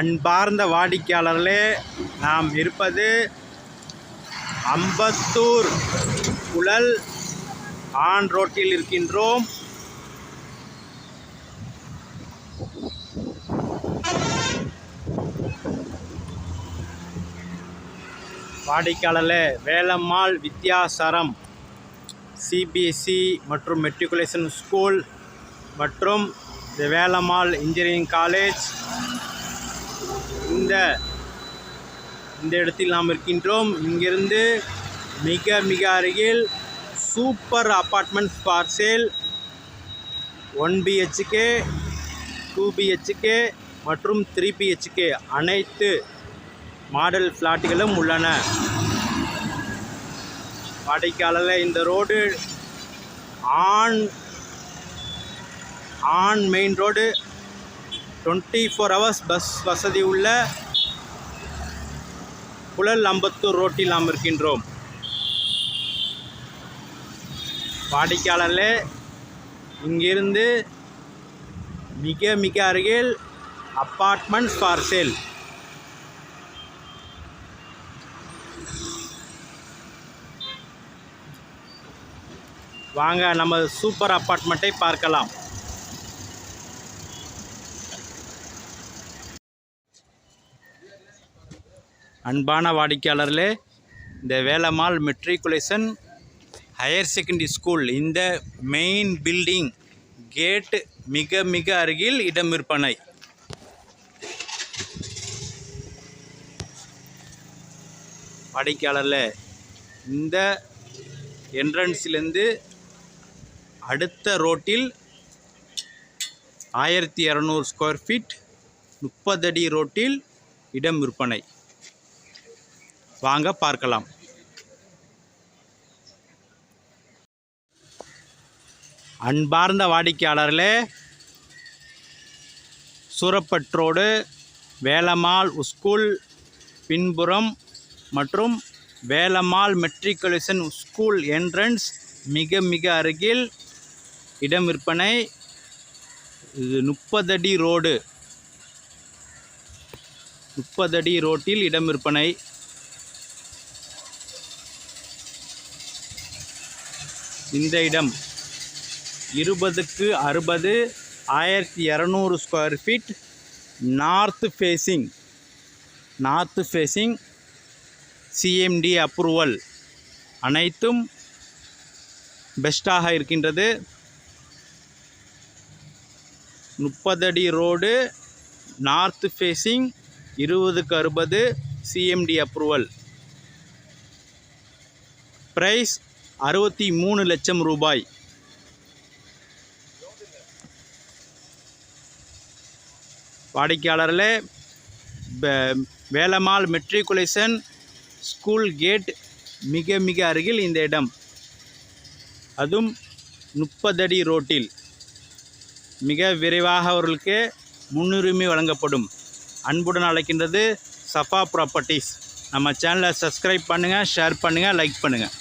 அன்பார்ந்த வாடிக்கையாளர்களே நாம் இருப்பது அம்பத்தூர் குழல் ஆன் ரோட்டில் இருக்கின்றோம். வாடிக்கையாளர்களே வேலம்மாள் வித்யாசரம் சிபிஎஸ்சி மற்றும் மெட்ரிகுலேஷன் ஸ்கூல் மற்றும் தி வேலம்மாள் இன்ஜினியரிங் காலேஜ் இந்த இந்த இடத்தில் நாம் இருக்கின்றோம். இங்கிருந்து மிக மிக அருகில் super apartments for sale one BHK two BHK மற்றும் த்ரீ பிஹெச்கே அனைத்து மாடல் ஃப்ளாட்டுகளும் உள்ளன. வாடிக்கையாளர்கள் இந்த road on on main road. Twenty four hours bus வசதி உள்ள புழல் அம்பத்தூர் ரோட்டில் நாம் இருக்கின்றோம். வாடிக்கையாளர்களே இங்கிருந்து மிக மிக அருகில் அப்பார்ட்மெண்ட் ஃபார் சேல் வாங்க நம்ம சூப்பர் அப்பார்ட்மெண்ட்டை பார்க்கலாம். அன்பான வாடிக்கையாளர்களே இந்த Velammal matriculation higher secondary school இந்த மெயின் பில்டிங் கேட்டு மிக மிக அருகில் இடம் விற்பனை வாடிக்கையாளர்களே இந்த என்ட்ரன்ஸிலேருந்து அடுத்த ரோட்டில் ஆயிரத்தி இரநூறு ஸ்கொயர் ஃபீட் முப்பது அடி ரோட்டில் இடம் விற்பனை வாங்க பார்க்கலாம். அன்பார்ந்த வாடிக்கையாளர்களே சூரப்பற்றோடு வேலம்மாள் ஸ்கூல் பின்புறம் மற்றும் வேலம்மாள் மெட்ரிகுலேஷன் ஸ்கூல் என்ட்ரன்ஸ் மிக மிக அருகில் இடம் விற்பனை. இது முப்பதடி ரோடு. முப்பதடி ரோட்டில் இடம் விற்பனை. இந்த இடம் இருபதுக்கு அறுபது ஆயிரத்தி இரநூறு square feet north facing north facing CMD approval அனைத்தும் பெஸ்ட்டாக இருக்கின்றது. முப்பது அடி ரோடு நார்த்து ஃபேஸிங் இருபதுக்கு அறுபது சிஎம்டி அப்ரூவல் ப்ரைஸ் அறுபத்தி மூணு லட்சம் ரூபாய். வாடிக்கையாளரில் Velammal Velammal matriculation school gate மிக மிக அருகில் இந்த இடம். அதுவும் முப்பது அடி ரோட்டில். மிக விரைவாக அவர்களுக்கு முன்னுரிமை வழங்கப்படும். அன்புடன் அழைக்கின்றது சஃபா ப்ராப்பர்ட்டிஸ். நம்ம சேனலை சப்ஸ்கிரைப் பண்ணுங்கள் ஷேர் பண்ணுங்கள் லைக் பண்ணுங்கள்